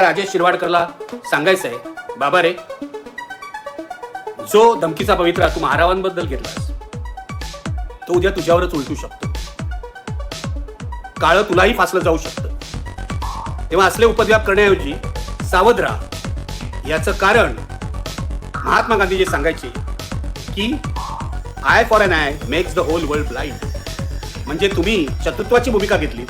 राजेश शिरवाडकरला सांगायचं आहे बाबा रे. जो धमकीचा पवित्रा तू महारावांबद्दल घेतलास तो उद्या तुझ्यावरच उलटू शकतो. काळ तुलाही फासलं जाऊ शकतं. तेव्हा असले उपद्व्याप करण्याऐवजी सावध राहा. याचं कारण महात्मा गांधी जे सांगायचे की eye for an eye makes the whole world blind म्हणजे तुम्ही शत्रुत्वाची भूमिका घेतली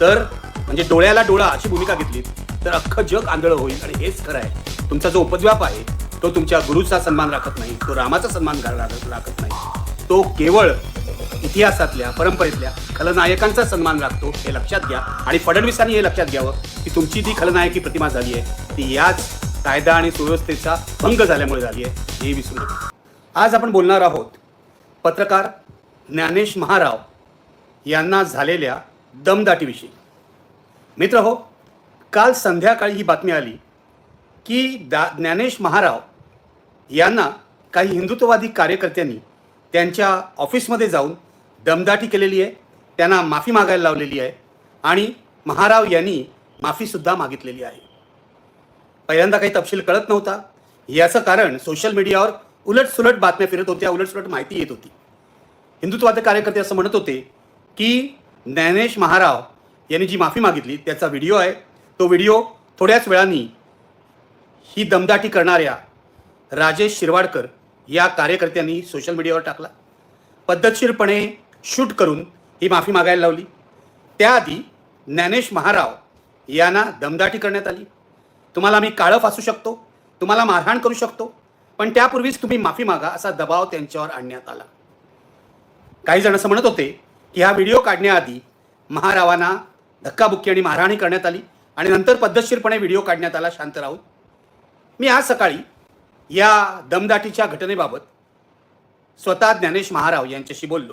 तर म्हणजे डोळ्याला डोळा अशी भूमिका घेतली तर अख्खं जग आंधळं होईल आणि हेच खरं आहे. तुमचा जो उपद्व्याप आहे तो तुमच्या गुरुचा सन्मान राखत नाही तो रामाचा सन्मान राखत नाही. तो केवळ इतिहासातल्या परंपरेतल्या खलनायकांचा सन्मान राखतो हे लक्षात घ्या. आणि फडणवीसांनी हे लक्षात घ्यावं की तुमची जी खलनायकी प्रतिमा झाली आहे ती याच कायदा आणि सुव्यवस्थेचा भंग झाल्यामुळे झाली आहे हे विसरू नका. आज आपण बोलणार आहोत पत्रकार ज्ञानेश महाराव यांना झालेल्या दमदाटीविषयी. मित्र हो काल संध्याकाळी ही बातमी आली की दा ज्ञानेश महाराव यांना काही हिंदुत्ववादी कार्यकर्त्यांनी त्यांच्या ऑफिसमध्ये जाऊन दमदाटी केलेली आहे. त्यांना माफी मागायला लावलेली आहे आणि महाराव यांनी माफीसुद्धा मागितलेली आहे. पहिल्यांदा काही तपशील कळत नव्हता. याचं कारण सोशल मीडियावर उलटसुलट बातम्या फिरत होत्या उलटसुलट माहिती येत होती. हिंदुत्ववादी कार्यकर्ते असं म्हणत होते की ज्ञानेश महाराव यांनी जी माफी मागितली त्याचा व्हिडिओ आहे. तो व्हिडिओ थोड्याच वेळाने ही दमदाटी करणाऱ्या राजेश शिरवाडकर या कार्यकर्त्यांनी सोशल मीडियावर टाकला. पद्धतशीरपणे शूट करून ही माफी मागायला लावली. त्याआधी ज्ञानेश महाराव यांना दमदाटी करण्यात आली. तुम्हाला मी काळं फासू शकतो तुम्हाला मारहाण करू शकतो पण त्यापूर्वीच तुम्ही माफी मागा असा दबाव त्यांच्यावर आणण्यात आला. काही जण असं म्हणत होते की हा व्हिडिओ काढण्याआधी महारावांना धक्काबुक्की आणि मारहाणी करण्यात आली. आणि नंतर पद्धतशीरपणे व्हिडिओ काढण्यात आला शांत राहून. मी आज सकाळी या दमदाटीच्या घटनेबाबत स्वतः ज्ञानेश महाराव यांच्याशी बोललो.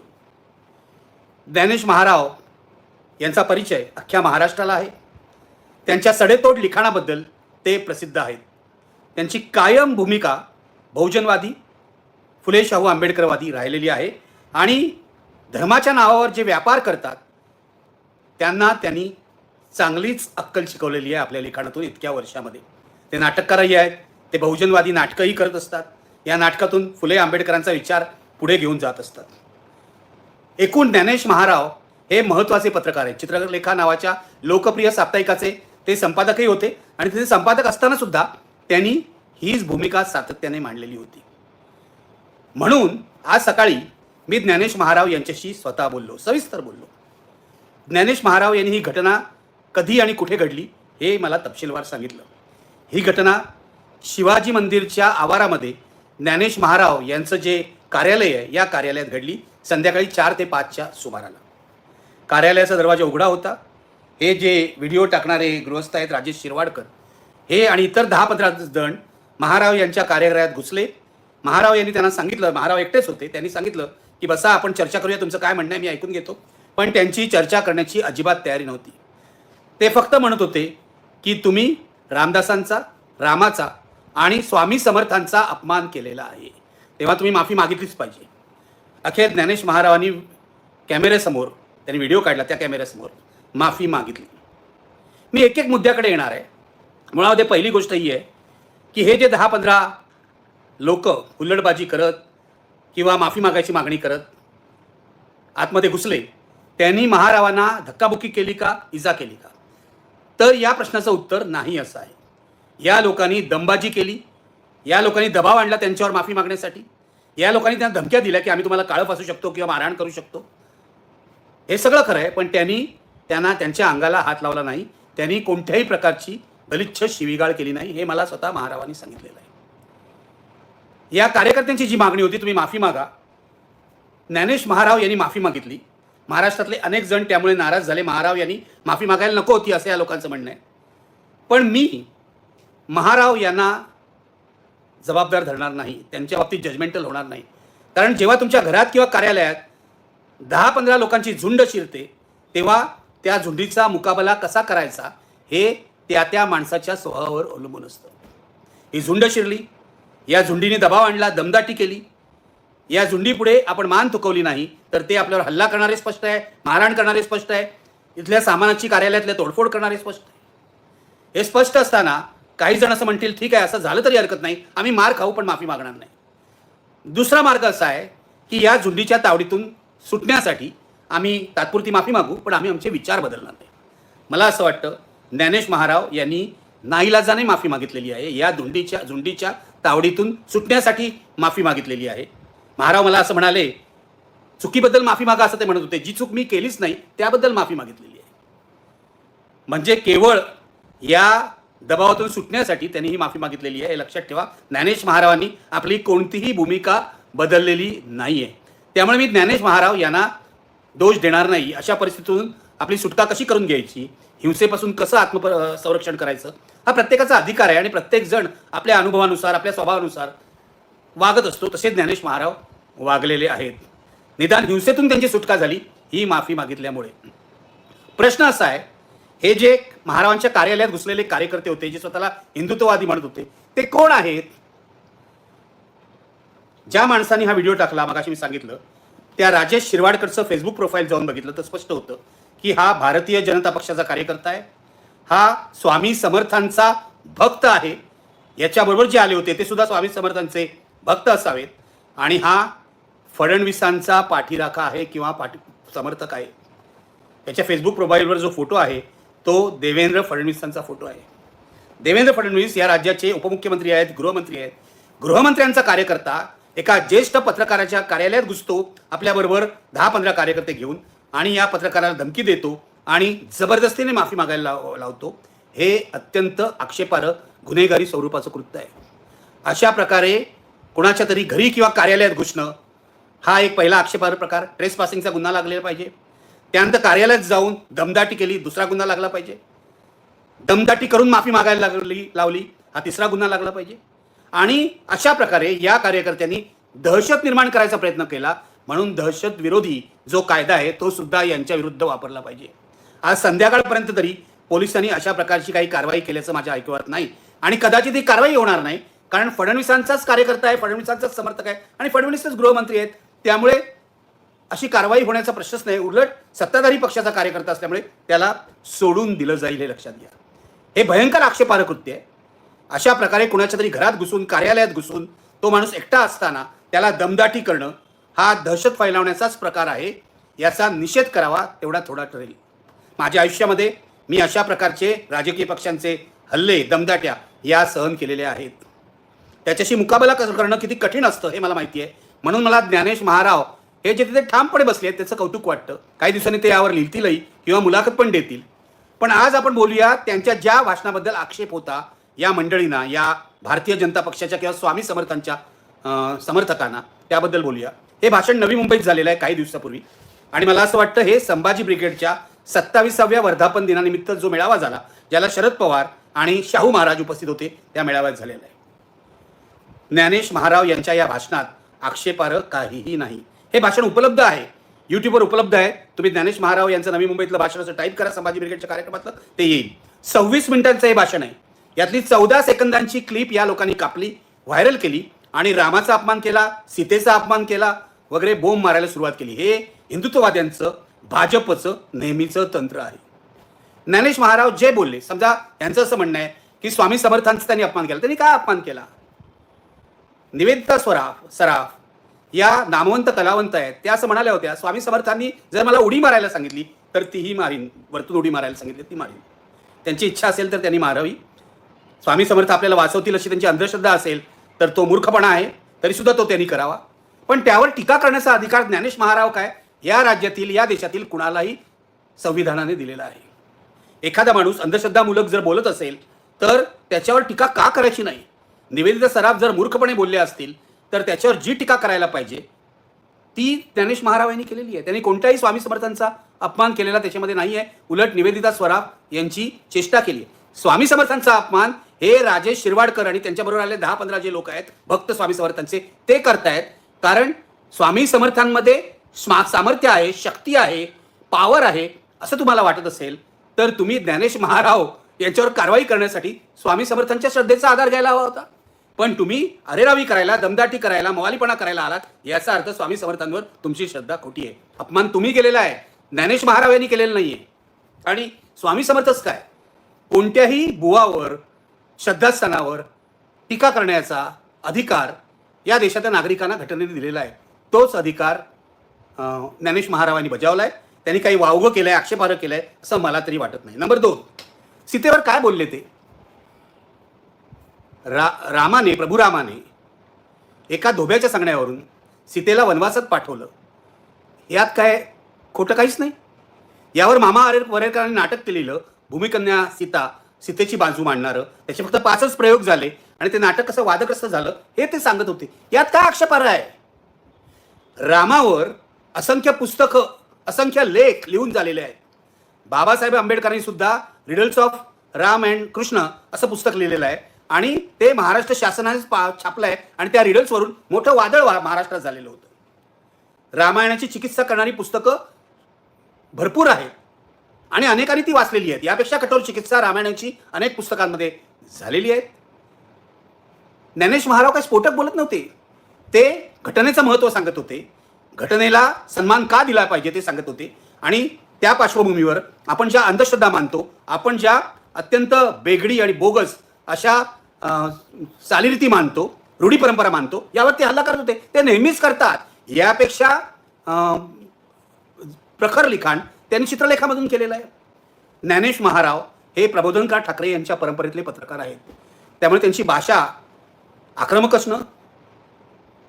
ज्ञानेश महाराव यांचा परिचय अख्ख्या महाराष्ट्राला आहे. त्यांच्या सडेतोड लिखाणाबद्दल ते प्रसिद्ध आहेत. त्यांची कायम भूमिका बहुजनवादी फुले शाहू आंबेडकरवादी राहिलेली आहे आणि धर्माच्या नावावर जे व्यापार करतात त्यांना त्यांनी चांगलीच अक्कल शिकवलेली आहे आपल्या लिखाणातून इतक्या वर्षामध्ये. ते नाटककारही आहेत ते बहुजनवादी नाटकंही करत असतात. या नाटकातून फुले आंबेडकरांचा विचार पुढे घेऊन जात असतात. एकूण ज्ञानेश महाराव हे महत्त्वाचे पत्रकार आहेत. चित्रलेखा नावाच्या लोकप्रिय साप्ताहिकाचे ते संपादकही होते आणि तिथे संपादक असताना सुद्धा त्यांनी हीच भूमिका सातत्याने मांडलेली होती. म्हणून आज सकाळी मी ज्ञानेश महाराव यांच्याशी स्वतः बोललो सविस्तर बोललो. ज्ञानेश महाराव यांनी ही घटना कधी आणि कुठे घडली हे मला तपशीलवार सांगितलं. ही घटना शिवाजी मंदिरच्या आवारामध्ये ज्ञानेश महाराव यांचं जे कार्यालय आहे या कार्यालयात घडली संध्याकाळी चार ते पाचच्या सुमाराला. कार्यालयाचा दरवाजा उघडा होता. हे जे व्हिडिओ टाकणारे गृहस्थ आहेत राजेश शिरवाडकर हे आणि इतर दहा पंधरा जण महाराव यांच्या कार्यालयात घुसले. महाराव यांनी त्यांना सांगितलं महाराव एकटेच होते त्यांनी सांगितलं की बसा आपण चर्चा करूया तुमचं काय म्हणणं आहे मी ऐकून घेतो. पण त्यांची चर्चा करण्याची अजिबात तयारी नव्हती. ते फक्त म्हणत होते की तुम्ही रामदासांचा रामाचा आणि स्वामी समर्थांचा अपमान केलेला आहे. तेव्हा तुम्ही माफी मागितलीच पाहिजे. अखेर ज्ञानेश महारावांनी कॅमेऱ्यासमोर त्यांनी व्हिडिओ काढला त्या कॅमेऱ्यासमोर माफी मागितली. मी एक एक मुद्द्याकडे येणार आहे. मुळामध्ये पहिली गोष्ट ही आहे की हे जे दहा पंधरा लोक हुल्लडबाजी करत किंवा माफी मागायची मागणी करत आतमध्ये घुसले त्यांनी महारावांना धक्काबुक्की केली का? इजा केली का? तर या प्रश्नाचं उत्तर नाही असं आहे. या लोकांनी दमबाजी केली. या लोकांनी दबाव आणला त्यांच्यावर माफी मागण्यासाठी. या लोकांनी त्यांना धमक्या दिल्या की आम्ही तुम्हाला काळं फासू शकतो किंवा मारहाण करू शकतो. हे सगळं खरं आहे पण त्यांनी त्यांना त्यांच्या अंगाला हात लावला नाही. त्यांनी कोणत्याही प्रकारची गलिच्छ शिवीगाळ केली नाही हे मला स्वतः महारावांनी सांगितलेलं आहे. या कार्यकर्त्यांची जी मागणी होती तुम्ही माफी मागा. ज्ञानेश महाराव यांनी माफी मागितली. महाराष्ट्रातले अनेक जण त्यामुळे नाराज झाले. महाराव यांनी माफी मागायला नको होती असं या लोकांचं म्हणणं आहे. पण मी महाराव यांना जबाबदार धरणार नाही. त्यांच्या बाबतीत जजमेंटल होणार नाही. कारण जेव्हा तुमच्या घरात किंवा कार्यालयात दहा पंधरा लोकांची झुंड शिरते तेव्हा त्या झुंडीचा मुकाबला कसा करायचा हे त्या त्या माणसाच्या स्वभावावर अवलंबून असतं. ही झुंड शिरली या झुंडीने दबाव आणला दमदाटी केली या झुंडीपुढे आपण मान तुकवली नाही तर ते आपल्यावर हल्ला करणारे स्पष्ट आहे मारहाण करणारे स्पष्ट आहे इथल्या सामानाची कार्यालयातल्या तोडफोड करणारे स्पष्ट आहे. हे स्पष्ट असताना काही जण असं म्हणतील ठीक आहे असं झालं तरी हरकत नाही आम्ही मार खाऊ पण माफी मागणार नाही. दुसरा मार्ग असा आहे की या झुंडीच्या तावडीतून सुटण्यासाठी आम्ही तात्पुरती माफी मागू पण आम्ही आमचे विचार बदलणार नाही. मला असं वाटतं ज्ञानेश महाराव यांनी नाईलाजाने माफी मागितलेली आहे. या झुंडीच्या झुंडीच्या तावडीतून सुटण्यासाठी माफी मागितलेली आहे. महाराव मला असं म्हणाले चुकीबद्दल माफी मागा असं ते म्हणत होते. जी चूक मी केलीच नाही त्याबद्दल माफी मागितलेली आहे. म्हणजे केवळ या दबावातून सुटण्यासाठी त्यांनी ही माफी मागितलेली आहे. हे लक्षात ठेवा. ज्ञानेश महारावांनी आपली कोणतीही भूमिका बदललेली नाही आहे त्यामुळे मी ज्ञानेश महाराव यांना दोष देणार नाही. अशा परिस्थितीतून आपली सुटका कशी करून घ्यायची? हिंसेपासून कसं आत्म संरक्षण करायचं? हा प्रत्येकाचा अधिकार आहे आणि प्रत्येक जण आपल्या अनुभवानुसार आपल्या स्वभावानुसार वागत असतो तसे ज्ञानेश महाराव वागलेले आहेत. निदान हिंसेतून त्यांची सुटका झाली ही माफी मागितल्यामुळे. प्रश्न असा आहे हे जे महारावांच्या कार्यालयात घुसलेले कार्यकर्ते होते जे स्वतःला हिंदुत्ववादी म्हणत होते ते कोण आहेत? ज्या माणसाने हा व्हिडिओ टाकला मगाशी मी सांगितलं त्या राजेश शिरवाडकरचं फेसबुक प्रोफाईल जाऊन बघितलं तर स्पष्ट होतं की हा भारतीय जनता पक्षाचा कार्यकर्ता आहे. हा स्वामी समर्थांचा भक्त आहे. याच्याबरोबर जे आले होते ते सुद्धा स्वामी समर्थांचे भक्त असावेत. आणि हा फडणवीसांचा पाठीराखा आहे किंवा पाठी समर्थक आहे. त्याच्या फेसबुक प्रोफाईलवर जो फोटो आहे तो देवेंद्र फडणवीसांचा फोटो आहे. देवेंद्र फडणवीस या राज्याचे उपमुख्यमंत्री आहेत गृहमंत्री आहेत. गृहमंत्र्यांचा कार्यकर्ता एका ज्येष्ठ पत्रकाराच्या कार्यालयात घुसतो आपल्याबरोबर दहा पंधरा कार्यकर्ते घेऊन आणि या पत्रकाराला धमकी देतो आणि जबरदस्तीने माफी मागायला लाव लावतो हे अत्यंत आक्षेपार्ह गुन्हेगारी स्वरूपाचं कृत्य आहे. अशा प्रकारे कोणाच्या तरी घरी किंवा कार्यालयात घुसणं हा एक पहिला आक्षेपार्ह प्रकार. ट्रेस पासिंगचा गुन्हा लागलेला पाहिजे. त्यानंतर कार्यालयात जाऊन दमदाटी केली दुसरा गुन्हा लागला पाहिजे. दमदाटी करून माफी मागायला लागली लावली हा तिसरा गुन्हा लागला पाहिजे. आणि अशा प्रकारे या कार्यकर्त्यांनी दहशत निर्माण करायचा प्रयत्न केला. म्हणून दहशत विरोधी जो कायदा आहे तो सुद्धा यांच्या विरुद्ध वापरला पाहिजे. आज संध्याकाळपर्यंत तरी पोलिसांनी अशा प्रकारची काही कारवाई केल्याचं माझ्या ऐकवत नाही. आणि कदाचित ही कारवाई होणार नाही कारण फडणवीसांचाच कार्यकर्ता आहे फडणवीसांचाच समर्थक आहे आणि फडणवीसच गृहमंत्री आहेत. त्यामुळे अशी कारवाई होण्याचा प्रश्नच नाही. उलट सत्ताधारी पक्षाचा कार्यकर्ता असल्यामुळे त्याला सोडून दिलं जाईल हे लक्षात घ्या. हे भयंकर आक्षेपार्ह कृत्य आहे. अशा प्रकारे कुणाच्या तरी घरात घुसून कार्यालयात घुसून तो माणूस एकटा असताना त्याला दमदाटी करणं हा दहशत फैलावण्याचाच प्रकार आहे याचा निषेध करावा तेवढा थोडा ठरेल. माझ्या आयुष्यामध्ये मी अशा प्रकारचे राजकीय पक्षांचे हल्ले दमदाट्या या सहन केलेल्या आहेत. त्याच्याशी मुकाबला कसं करणं किती कठीण असतं हे मला माहिती आहे म्हणून मला ज्ञानेश महाराव हे जे तिथे ठामपणे बसले आहेत त्याचं कौतुक वाटतं. काही दिवसांनी ते यावर लिहितीलही किंवा मुलाखत पण देतील. पण आज आपण बोलूया त्यांच्या ज्या भाषणाबद्दल आक्षेप होता या मंडळींना या भारतीय जनता पक्षाच्या किंवा स्वामी समर्थांच्या समर्थकांना त्याबद्दल बोलूया. हे भाषण नवी मुंबईत झालेलं आहे काही दिवसापूर्वी. आणि मला असं वाटतं हे संभाजी ब्रिगेडच्या सत्तावीसाव्या वर्धापन दिनानिमित्त जो मेळावा झाला ज्याला शरद पवार आणि शाहू महाराज उपस्थित होते त्या मेळाव्यात झालेला आहे. ज्ञानेश महाराव यांच्या या भाषणात आक्षेपार्ह काहीही नाही. हे भाषण उपलब्ध आहे. युट्यूबवर उपलब्ध आहे. तुम्ही ज्ञानेश महाराव यांचं नवी मुंबईतलं भाषण असं टाईप करा संभाजी ब्रिगेडच्या कार्यक्रमातलं ते येईल. सव्वीस मिनिटांचं हे भाषण आहे. यातली चौदा सेकंदांची क्लिप या लोकांनी कापली व्हायरल केली आणि रामाचा अपमान केला सीतेचा अपमान केला वगैरे बोंब मारायला सुरुवात केली. हे हिंदुत्ववाद्यांचं भाजपचं नेहमीचं तंत्र आहे. ज्ञानेश महाराव जे बोलले समजा यांचं असं म्हणणं आहे की स्वामी समर्थांचा त्यांनी अपमान केला. त्यांनी काय अपमान केला? निवेदिता स्वराफ सराफ या नामवंत कलावंत आहेत. त्या असं म्हणाल्या होत्या स्वामी समर्थांनी जर मला उडी मारायला सांगितली तर तीही मारीन. वरतून उडी मारायला सांगितली ती मारीन. त्यांची इच्छा असेल तर त्यांनी मारावी. स्वामी समर्थ आपल्याला वाचवतील अशी त्यांची अंधश्रद्धा असेल तर तो मूर्खपणा आहे तरीसुद्धा तो त्यांनी करावा. पण त्यावर टीका करण्याचा अधिकार ज्ञानेश महाराव काय? या राज्यातील या देशातील कुणालाही संविधानाने दिलेला आहे. एखादा माणूस अंधश्रद्धामूलक जर बोलत असेल तर त्याच्यावर टीका का करायची नाही? निवेदिता सराफ जर मूर्खपणे बोलले असतील तर त्याच्यावर जी टीका करायला पाहिजे ती ज्ञानेश महाराव यांनी केलेली आहे. त्यांनी कोणत्याही स्वामी समर्थांचा अपमान केलेला त्याच्यामध्ये नाही आहे उलट निवेदिता स्वराफ यांची चेष्टा केली आहे. स्वामी समर्थांचा अपमान हे राजेश शिरवाडकर आणि त्यांच्याबरोबर आलेले दहा पंधरा जे लोक आहेत भक्त स्वामी समर्थांचे ते करतायत. कारण स्वामी समर्थांमध्ये स्मा सामर्थ्य आहे शक्ती आहे पावर आहे असं तुम्हाला वाटत असेल तर तुम्ही ज्ञानेश महाराव यांच्यावर कारवाई करण्यासाठी स्वामी समर्थांच्या श्रद्धेचा आधार घ्यायला हवा होता. पण तुम्ही अरेरावी करायला दमदाटी करायला मवालीपणा करायला आलात याचा अर्थ स्वामी समर्थांवर तुमची श्रद्धा खोटी आहे. अपमान तुम्ही केलेला आहे. ज्ञानेश महाराव यांनी केलेला नाहीये. आणि स्वामी समर्थच काय? कोणत्याही बुवावर श्रद्धास्थानावर टीका करण्याचा अधिकार या देशाच्या नागरिकांना घटनेने दिलेला आहे. तोच अधिकार ज्ञानेश महारावांनी बजावला आहे त्यांनी काही वावगं केलं आहे आक्षेपार्ह केलं आहे असं मला तरी वाटत नाही. नंबर दोन सीतेवर काय बोलले ते? रा रामाने प्रभू रामाने एका धोब्याच्या सांगण्यावरून सीतेला वनवासात पाठवलं. यात काय खोटं काहीच नाही. यावर मामा आरे वरेरकरांनी नाटक केलेलं भूमिकन्या सीता सीतेची बाजू मांडणारं त्याचे फक्त पाचच प्रयोग झाले आणि ते नाटक कसं वादग्रस्त झालं हे ते सांगत होते. यात काय आक्षेपार्ह आहे? रामावर असंख्य पुस्तकं असंख्य लेख लिहून झालेले आहेत. बाबासाहेब आंबेडकरांनी सुद्धा riddles of Ram and Krishna असं पुस्तक लिहिलेलं आहे. आणि ते महाराष्ट्र शासनाने छापलंय छापलं आहे आणि त्या रिडल्सवरून मोठं वादळ महाराष्ट्रात झालेलं होतं. रामायणाची चिकित्सा करणारी पुस्तकं भरपूर आहेत आणि अनेकांनी ती वाचलेली आहेत. यापेक्षा कठोर चिकित्सा रामायणाची अनेक पुस्तकांमध्ये झालेली आहेत. ज्ञानेश महाराव काय स्फोटक बोलत नव्हते. ते घटनेचं महत्त्व सांगत होते. घटनेला सन्मान का दिला पाहिजे ते सांगत होते. आणि त्या पार्श्वभूमीवर आपण ज्या अंधश्रद्धा मानतो आपण ज्या अत्यंत बेगडी आणि बोगस अशा चालीरीती मानतो रूढी परंपरा मानतो यावर ते हल्ला करत होते. ते नेहमीच करतात. यापेक्षा प्रखर लिखाण त्यांनी चित्रलेखामधून केलेलं आहे. ज्ञानेश महाराव हे प्रबोधनकार ठाकरे यांच्या परंपरेतले पत्रकार आहेत. त्यामुळे त्यांची भाषा आक्रमक असणं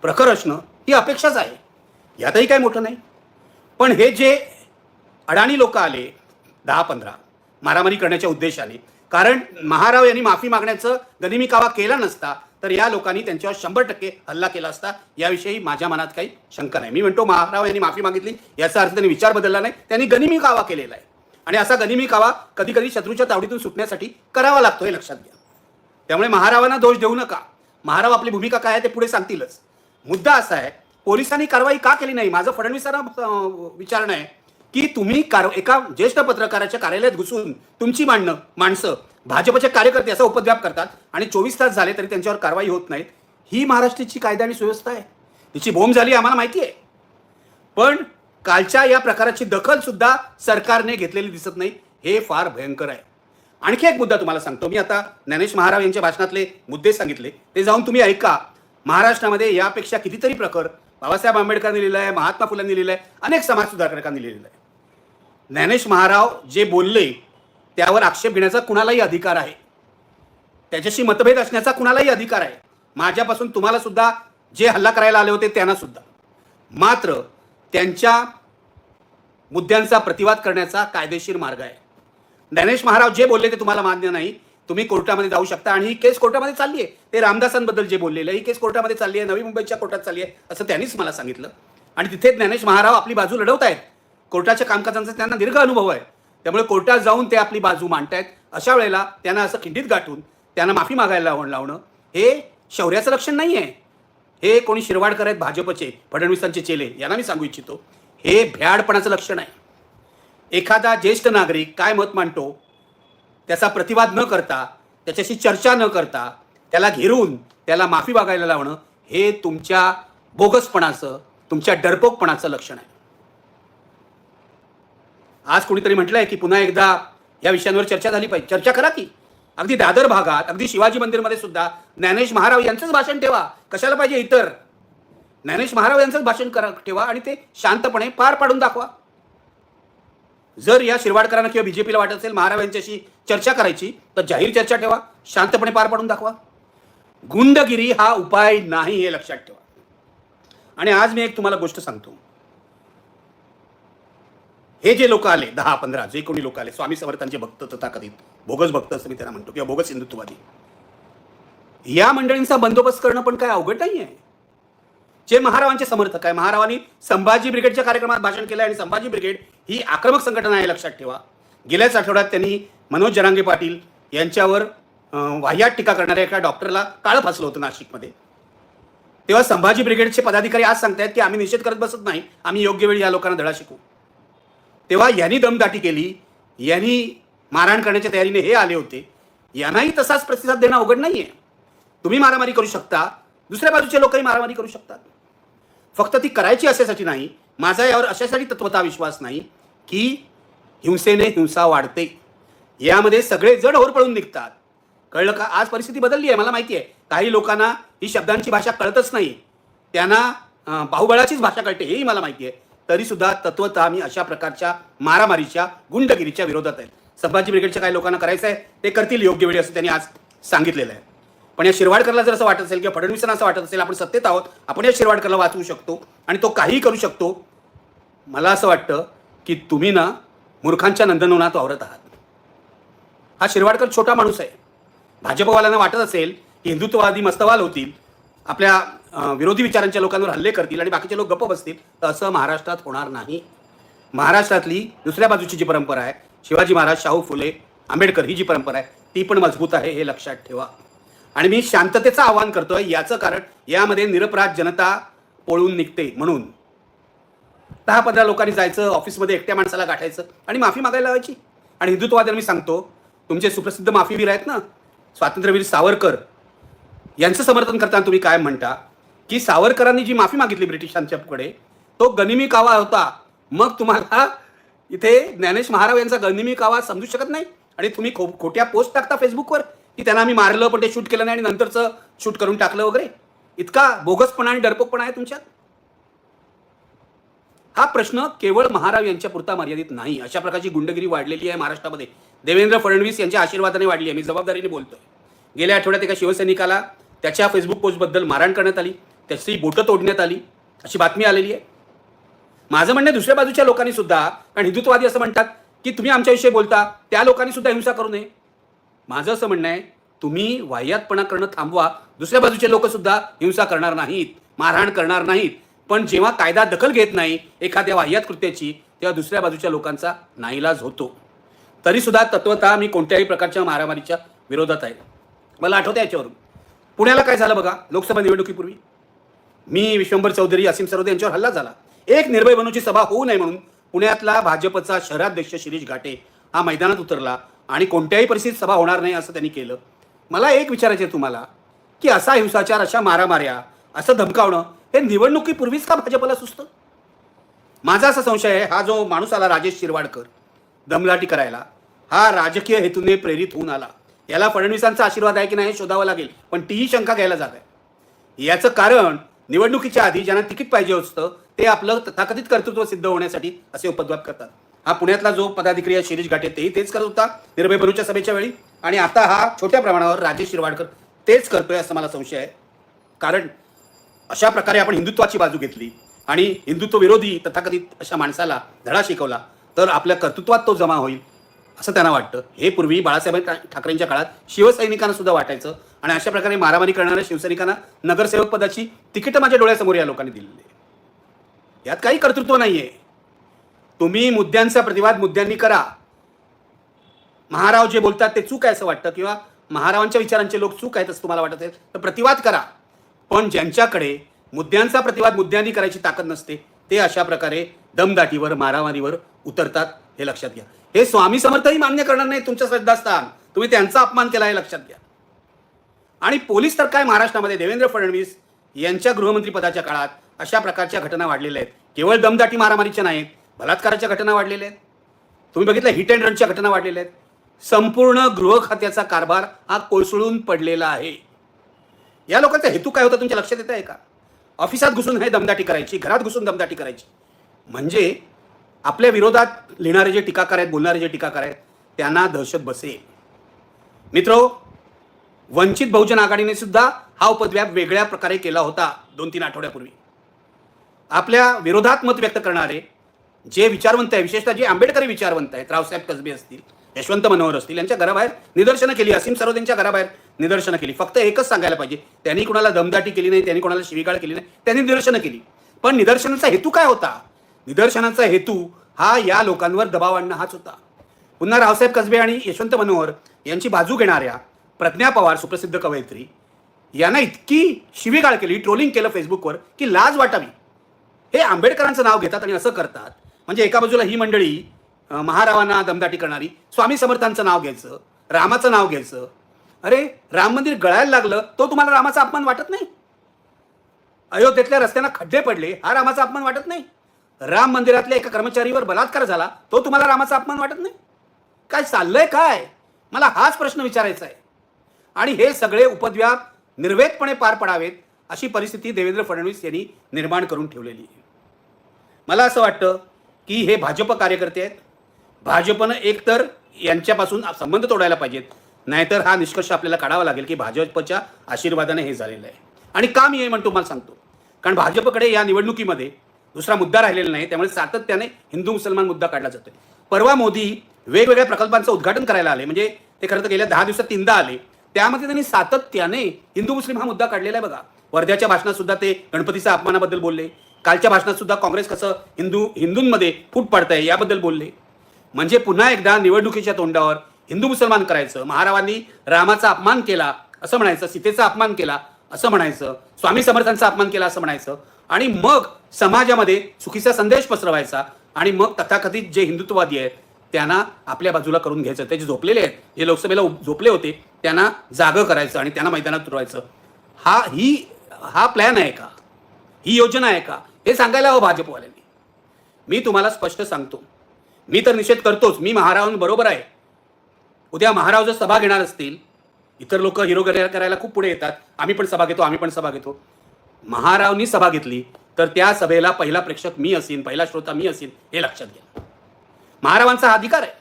प्रखर असणं ही अपेक्षाच आहे. यातही काय मोठं नाही. पण हे जे अडाणी लोक आले दहा पंधरा मारामारी करण्याच्या उद्देशाने कारण महाराव यांनी माफी मागण्याचं गनिमी कावा केला नसता तर या लोकांनी त्यांच्यावर शंभर टक्के हल्ला केला असता. याविषयी माझ्या मनात काही शंका नाही. मी म्हणतो महाराव यांनी माफी मागितली याचा अर्थ त्यांनी विचार बदलला नाही त्यांनी गनिमी कावा केलेला आहे. आणि असा गनिमी कावा कधी कधी शत्रूच्या तावडीतून सुटण्यासाठी करावा लागतो हे लक्षात घ्या. त्यामुळे महारावांना दोष देऊ नका. महाराव आपली भूमिका काय आहे ते पुढे सांगतीलच. मुद्दा असा आहे पोलिसांनी कारवाई का केली नाही? माझं फडणवीसांना विचारणं आहे. की तुम्ही कार एका ज्येष्ठ पत्रकाराच्या कार्यालयात घुसून तुमची मांडणं माणसं भाजपचे कार्यकर्ते असा उपद्व्याप करतात आणि चोवीस तास झाले तरी त्यांच्यावर कारवाई होत नाहीत. ही महाराष्ट्राची कायदा आणि सुव्यवस्था आहे. तिची बोंब झाली आम्हाला माहिती आहे. पण कालच्या या प्रकाराची दखल सुद्धा सरकारने घेतलेली दिसत नाही. हे फार भयंकर आहे. आणखी एक मुद्दा तुम्हाला सांगतो. मी आता ज्ञानेश महाराव यांच्या भाषणातले मुद्दे सांगितले. ते जाऊन तुम्ही ऐका. महाराष्ट्रामध्ये यापेक्षा कितीतरी प्रकर बाबासाहेब आंबेडकरांनी लिहिलं आहे महात्मा फुलांनी लिहिलं आहे अनेक समाजसुधारकांनी लिहिलेलं आहे ज्ञानेश महाराव जे बोलले त्यावर आक्षेप घेण्याचा कुणालाही अधिकार आहे. त्याच्याशी मतभेद असण्याचा कुणालाही अधिकार आहे. माझ्यापासून तुम्हाला सुद्धा जे हल्ला करायला आले होते त्यांना सुद्धा. मात्र त्यांच्या मुद्द्यांचा प्रतिवाद करण्याचा कायदेशीर मार्ग आहे. ज्ञानेश महाराव जे बोलले ते तुम्हाला मान्य नाही. तुम्ही कोर्टामध्ये जाऊ शकता आणि ही केस कोर्टामध्ये चालली आहे. ते रामदासांबद्दल जे बोललेलं ही केस कोर्टामध्ये चालली आहे नवी मुंबईच्या कोर्टात चालली आहे असं त्यांनीच मला सांगितलं. आणि तिथे ज्ञानेश महाराव आपली बाजू लढवत आहेत कोर्टाच्या कामकाजांचा त्यांना दीर्घ अनुभव आहे. त्यामुळे कोर्टात जाऊन ते आपली बाजू मांडतायत. अशा वेळेला त्यांना असं खिंडीत गाठून त्यांना माफी मागायला लावून लावणं हे शौर्याचं लक्षण नाही आहे हे कोणी शिरवाडकर आहेत भाजपचे फडणवीसांचे चेले यांना मी सांगू इच्छितो. हे भ्याडपणाचं लक्षण आहे. एखादा ज्येष्ठ नागरिक काय मत मांडतो त्याचा प्रतिवाद न करता त्याच्याशी चर्चा न करता त्याला घेरून त्याला माफी मागायला लावणं हे तुमच्या बोगसपणाचं तुमच्या डरपोकपणाचं लक्षण आहे. आज कोणीतरी म्हटलंय की पुन्हा एकदा या विषयांवर चर्चा झाली पाहिजे. चर्चा करा की. अगदी दादर भागात अगदी शिवाजी मंदिरमध्ये सुद्धा ज्ञानेश महाराव यांचंच भाषण ठेवा. कशाला पाहिजे इतर? ज्ञानेश महाराव यांचंच भाषण करा ठेवा आणि ते शांतपणे पार पाडून दाखवा. जर या शिरवाडकरांना किंवा बीजेपीला वाटत असेल महाराव यांच्याशी चर्चा करायची तर जाहीर चर्चा ठेवा शांतपणे पार पाडून दाखवा. गुंडगिरी हा उपाय नाही हे लक्षात ठेवा. आणि आज मी एक तुम्हाला गोष्ट सांगतो. हे जे लोक आले दहा पंधरा जे कोणी लोक आले स्वामी समर्थांचे भक्त तथाकथित बोगस भक्त असं मी त्यांना म्हणतो किंवा बोगस हिंदुत्ववादी. या मंडळींचा बंदोबस्त करणं पण काय अवघड नाही आहे. जे महारावांचे समर्थक आहे महारावांनी संभाजी ब्रिगेडच्या कार्यक्रमात भाषण केलं आणि संभाजी ब्रिगेड ही आक्रमक संघटना आहे लक्षात ठेवा. गेल्याच आठवड्यात त्यांनी मनोज जरांगे पाटील यांच्यावर वाह्यात टीका करणाऱ्या एका डॉक्टरला काळ फासलं होतं नाशिकमध्ये. तेव्हा संभाजी ब्रिगेडचे पदाधिकारी आज सांगतायत की आम्ही निषेध करत बसत नाही आम्ही योग्य वेळी या लोकांना धडा शिकू. तेव्हा यांनी दमदाटी केली यांनी मारहाण करण्याच्या तयारीने हे आले होते. यांनाही तसाच प्रतिसाद देणं अवघड नाही आहे तुम्ही मारामारी करू शकता दुसऱ्या बाजूचे लोकही मारामारी करू शकतात. फक्त ती करायची अशासाठी नाही माझा यावर अशासाठी तत्वता विश्वास नाही की हिंसेने हिंसा वाढते. यामध्ये सगळे जड होर पळून निघतात. कळलं का? आज परिस्थिती बदलली आहे मला माहिती आहे. काही लोकांना ही शब्दांची भाषा कळतच नाही. त्यांना बाहुबळाचीच भाषा कळते हेही मला माहिती आहे. तरीसुद्धा तत्वत आम्ही मी अशा प्रकारच्या मारामारीच्या गुंडगिरीच्या विरोधात आहे संभाजी ब्रिगेडच्या काही लोकांना करायचं आहे ते करतील योग्य वेळी असं त्यांनी आज सांगितलेलं आहे. पण या शिरवाडकरला जर असं वाटत असेल किंवा फडणवीसांना असं वाटत असेल आपण सत्तेत आहोत आपण या शिरवाडकरला वाचवू शकतो आणि तो काहीही करू शकतो. मला असं वाटतं की तुम्ही ना मूर्खांच्या नंदनवनात वावरत आहात. हा शिरवाडकर छोटा माणूस आहे. भाजपवाल्यांना वाटत असेल की हिंदुत्ववादी मस्तवाल होतील. आपल्या विरोधी विचारांच्या लोकांवर हल्ले करतील आणि बाकीचे लोक गप्प बसतील तर असं महाराष्ट्रात होणार नाही. महाराष्ट्रातली दुसऱ्या बाजूची जी परंपरा आहे शिवाजी महाराज शाहू फुले आंबेडकर ही जी परंपरा आहे ती पण मजबूत आहे हे लक्षात ठेवा. आणि मी शांततेचं आवाहन करतोय याचं कारण यामध्ये निरपराध जनता पळून निघते म्हणून. दहा पंधरा लोकांनी जायचं ऑफिसमध्ये एकट्या माणसाला गाठायचं आणि माफी मागायला लावायची. आणि हिंदुत्ववाद्यांना मी सांगतो तुमचे सुप्रसिद्ध माफीवीर आहेत ना स्वातंत्र्यवीर सावरकर यांचं समर्थन करताना तुम्ही काय म्हणता? की सावरकरांनी जी माफी मागितली ब्रिटिशांच्याकडे तो गनिमी कावा होता. मग तुम्हाला इथे ज्ञानेश महाराव यांचा गनिमी कावा समजू शकत नाही? आणि तुम्ही खो खोट्या पोस्ट टाकता फेसबुकवर की त्यांना आम्ही मारलं पण ते शूट केलं नाही आणि नंतरचं शूट करून टाकलं वगैरे? इतका बोगसपणा आणि डरपोकपणा आहे तुमच्यात? हा प्रश्न केवळ महाराव यांच्या पुरता मर्यादित नाही. अशा प्रकारची गुंडगिरी वाढलेली आहे महाराष्ट्रामध्ये. देवेंद्र फडणवीस यांच्या आशीर्वादाने वाढली आहे. मी जबाबदारीने बोलतोय. गेल्या आठवड्यात एका शिवसैनिकाला त्याच्या फेसबुक पोस्टबद्दल मारहाण करण्यात आली. त्याची बोटं तोडण्यात आली अशी बातमी आलेली आहे. माझं म्हणणं आहे, दुसऱ्या बाजूच्या लोकांनी सुद्धा कारण हिंदुत्ववादी असं म्हणतात की तुम्ही आमच्याविषयी बोलता त्या लोकांनी सुद्धा हिंसा करू नये. माझं असं म्हणणं आहे तुम्ही वाह्यातपणा करणं थांबवा. दुसऱ्या बाजूचे लोक सुद्धा हिंसा करणार नाहीत मारहाण करणार नाहीत. पण जेव्हा कायदा दखल घेत नाही एखाद्या वाह्यात कृत्याची तेव्हा दुसऱ्या बाजूच्या लोकांचा नाईलाज होतो. तरी सुद्धा तत्वतः मी कोणत्याही प्रकारच्या मारामारीच्या विरोधात आहे. मला आठवतं याच्यावरून. पुण्याला काय झालं बघा लोकसभा निवडणुकीपूर्वी. मी विश्वंभर चौधरी असीम सरोदे यांच्यावर हल्ला झाला. एक निर्भय बनूची सभा होऊ नये म्हणून पुण्यातला भाजपचा शहराध्यक्ष शिरीष घाटे हा मैदानात उतरला आणि कोणत्याही परिस्थितीत सभा होणार नाही असं त्यांनी केलं. मला एक विचारायचं आहे तुम्हाला की असा हिंसाचार अशा मारामाऱ्या असं धमकावणं हे निवडणुकीपूर्वीच का भाजपला सुचतं? माझा असा संशय आहे हा जो माणूस आला राजेश शिरवाडकर दमलाटी करायला हा राजकीय हेतूने प्रेरित होऊन आला. याला फडणवीसांचा आशीर्वाद आहे की नाही हे शोधावं लागेल पण तीही शंका घ्यायला जात आहे. याचं कारण निवडणुकीच्या आधी ज्यांना तिकीट पाहिजे असतं ते आपलं तथाकथित कर्तृत्व सिद्ध होण्यासाठी असे उपद्व्याप करतात. हा पुण्यातला जो पदाधिकारी आहे शिरीष घाटे तेही तेच करत होता निर्भय बनूच्या सभेच्या वेळी. आणि आता हा छोट्या प्रमाणावर राजेश शिरवाडकर तेच करतोय असं मला संशय आहे. कारण अशा प्रकारे आपण हिंदुत्वाची बाजू घेतली आणि हिंदुत्व विरोधी तथाकथित अशा माणसाला धडा शिकवला तर आपल्या कर्तृत्वात तो जमा होईल. असं त्यांना वाटतं. हे पूर्वी बाळासाहेब ठाकरेंच्या काळात शिवसैनिकांना सुद्धा वाटायचं आणि अशा प्रकारे मारामारी करणाऱ्या शिवसैनिकांना नगरसेवक पदाची तिकीटं माझ्या डोळ्यासमोर या लोकांनी दिलेली आहे यात काही कर्तृत्व नाहीये. तुम्ही मुद्द्यांचा प्रतिवाद मुद्द्यांनी करा. महाराव जे बोलतात ते चूक आहे असं वाटतं किंवा महारावांच्या विचारांचे लोक चूक आहेत असं तुम्हाला वाटत आहे तर प्रतिवाद करा. पण ज्यांच्याकडे मुद्द्यांचा प्रतिवाद मुद्द्यांनी करायची ताकद नसते ते अशा प्रकारे दमदाटीवर मारामारीवर उतरतात हे लक्षात घ्या. हे स्वामी समर्थही मान्य करणार नाही तुमचं श्रद्धास्थान. तुम्ही त्यांचा अपमान केला हे लक्षात घ्या. आणि पोलीस तर काय महाराष्ट्रामध्ये? देवेंद्र फडणवीस यांच्या गृहमंत्री पदाच्या काळात अशा प्रकारच्या घटना वाढलेल्या आहेत. केवळ दमदाटी मारामारीच्या नाहीत बलात्काराच्या घटना वाढलेल्या आहेत. तुम्ही बघितलं हिट अँड रनच्या घटना वाढलेल्या आहेत. संपूर्ण गृह खात्याचा कारभार हा कोसळून पडलेला आहे. या लोकांचा हेतू काय होता तुमच्या लक्षात येत आहे का? ऑफिसात घुसून हे दमदाटी करायची घरात घुसून दमदाटी करायची. म्हणजे आपल्या विरोधात लिहिणारे जे टीकाकार आहेत बोलणारे जे टीकाकार आहेत त्यांना दहशत बसेल. मित्र वंचित बहुजन आघाडीने सुद्धा हा उपद्व्याप वेगळ्या प्रकारे केला होता दोन तीन आठवड्यापूर्वी. आपल्या विरोधात मत व्यक्त करणारे जे विचारवंत आहे विशेषतः जे आंबेडकरी विचारवंत आहेत रावसाहेब कसबे असतील यशवंत मनोहर असतील यांच्या घराबाहेर निदर्शनं केली असीम सर्व त्यांच्या घराबाहेर निदर्शनं केली. फक्त एकच सांगायला पाहिजे त्यांनी कोणाला दमदाटी केली नाही त्यांनी कोणाला शिवीगाळ केली नाही त्यांनी निदर्शनं केली. पण निदर्शनाचा हेतू काय होता? निदर्शनाचा हेतू हा या लोकांवर दबाव आणणं हाच होता. पुन्हा रावसाहेब कसबे आणि यशवंत मनोहर यांची बाजू घेणाऱ्या प्रज्ञा पवार सुप्रसिद्ध कवयित्री यांना इतकी शिवीगाळ केली ट्रोलिंग केलं फेसबुकवर की लाज वाटावी. हे आंबेडकरांचं नाव घेतात आणि असं करतात. म्हणजे एका बाजूला ही मंडळी महारावांना दमदाटी करणारी स्वामी समर्थांचं नाव घ्यायचं रामाचं नाव घ्यायचं. अरे राम मंदिर गळायला लागलं तो तुम्हाला रामाचा अपमान वाटत नाही? अयोध्येतल्या रस्त्यांना खड्डे पडले हा रामाचा अपमान वाटत नाही? राम मंदिरातल्या एका कर्मचारीवर बलात्कार झाला तो तुम्हाला रामाचा अपमान वाटत नाही? काय चाललंय काय? मला हाच प्रश्न विचारायचा आहे. आणि हे सगळे उपद्व्याप निर्वेदपणे पार पडावेत अशी परिस्थिती देवेंद्र फडणवीस यांनी निर्माण करून ठेवलेली आहे. मला असं वाटतं की हे भाजप कार्यकर्ते आहेत. भाजपनं एकतर यांच्यापासून संबंध तोडायला पाहिजेत नाहीतर हा निष्कर्ष आपल्याला काढावा लागेल की भाजपच्या आशीर्वादाने हे झालेलं आहे. आणि का मी हे म्हणतो मला सांगतो. कारण भाजपकडे या निवडणुकीमध्ये दुसरा मुद्दा राहिलेला नाही त्यामुळे सातत्याने हिंदू मुसलमान मुद्दा काढला जातोय. परवा मोदी वेगवेगळ्या प्रकल्पांचं उद्घाटन करायला आले म्हणजे ते खरं तर गेल्या दहा दिवसात तीनदा आले. त्यामध्ये त्यांनी सातत्याने हिंदू मुस्लिम हा मुद्दा काढलेला आहे बघा. वर्ध्याच्या भाषणात सुद्धा ते गणपतीच्या अपमानाबद्दल बोलले. कालच्या भाषणात सुद्धा काँग्रेस कसं हिंदू हिंदूंमध्ये फूट पाडतंय याबद्दल बोलले. म्हणजे पुन्हा एकदा निवडणुकीच्या तोंडावर हिंदू मुसलमान करायचं महारावांनी रामाचा अपमान केला असं म्हणायचं सीतेचा अपमान केला असं म्हणायचं स्वामी समर्थांचा अपमान केला असं म्हणायचं आणि मग समाजामध्ये चुकीचा संदेश पसरवायचा आणि मग तथाकथित जे हिंदुत्ववादी आहेत त्यांना आपल्या बाजूला करून घ्यायचं. ते जे झोपलेले आहेत जे लोकसभेला झोपले होते त्यांना जागं करायचं आणि त्यांना मैदानात उतरवायचं. हा ही हा प्लॅन आहे का? ही योजना आहे का? हे सांगायला हवं भाजपवाल्यांनी. मी तुम्हाला स्पष्ट सांगतो. मी तर निषेध करतोच. मी महारावांबरोबर आहे. उद्या महाराव जर सभा घेणार असतील इतर लोक हिरो करायला खूप पुढे येतात. आम्ही पण सभा घेतो आम्ही पण सभा घेतो. महारावनी सभा घेतली तर त्या सभेला पहिला प्रेक्षक मी असेन पहिला श्रोता मी असेन हे लक्षात घ्या. महारावांचा हा अधिकार आहे.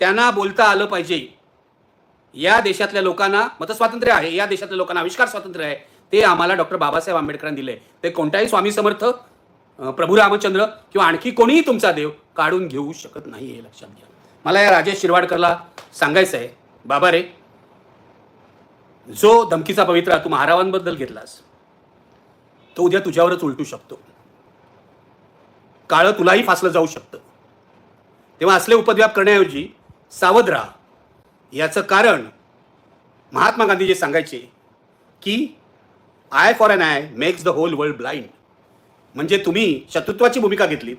त्यांना बोलता आलं पाहिजे. या देशातल्या लोकांना मतस्वातंत्र्य आहे या देशातल्या लोकांना आविष्कार स्वातंत्र्य आहे ते आम्हाला डॉक्टर बाबासाहेब आंबेडकरांनी दिले ते कोणताही स्वामी समर्थ प्रभू रामचंद्र किंवा आणखी कोणीही तुमचा देव काढून घेऊ शकत नाही हे लक्षात घ्या. मला या राजेश शिरवाडकरला सांगायचं आहे बाबा रे जो धमकीचा पवित्रा तू महारावांबद्दल घेतलास तो उद्या तुझ्यावरच उलटू शकतो. काळं तुलाही फासलं जाऊ शकतं. तेव्हा असले उपद्व्याप करण्याऐवजी सावध राहा. याचं कारण महात्मा गांधी जे सांगायचे की eye for an eye makes the whole world blind म्हणजे तुम्ही शत्रुत्वाची भूमिका घेतलीत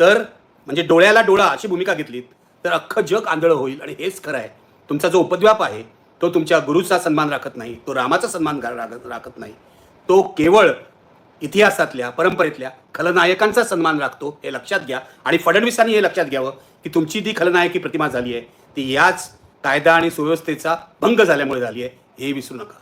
तर म्हणजे डोळ्याला डोळा अशी भूमिका घेतलीत तर अख्खं जग आंधळं होईल आणि हेच खरं आहे. तुमचा जो उपद्व्याप आहे तो तुमच्या गुरुचा सन्मान राखत नाही तो रामाचा सन्मान रा- राखत नाही तो केवळ इतिहासातल्या परंपरेतल्या खलनायकांचा सन्मान राखतो हे लक्षात घ्या. आणि फडणवीसांनी हे लक्षात घ्यावं की तुमची जी खलनायकी प्रतिमा झाली आहे ती याच कायदा आणि सुव्यवस्थेचा भंग झाल्यामुळे झाली आहे हे विसरू नका.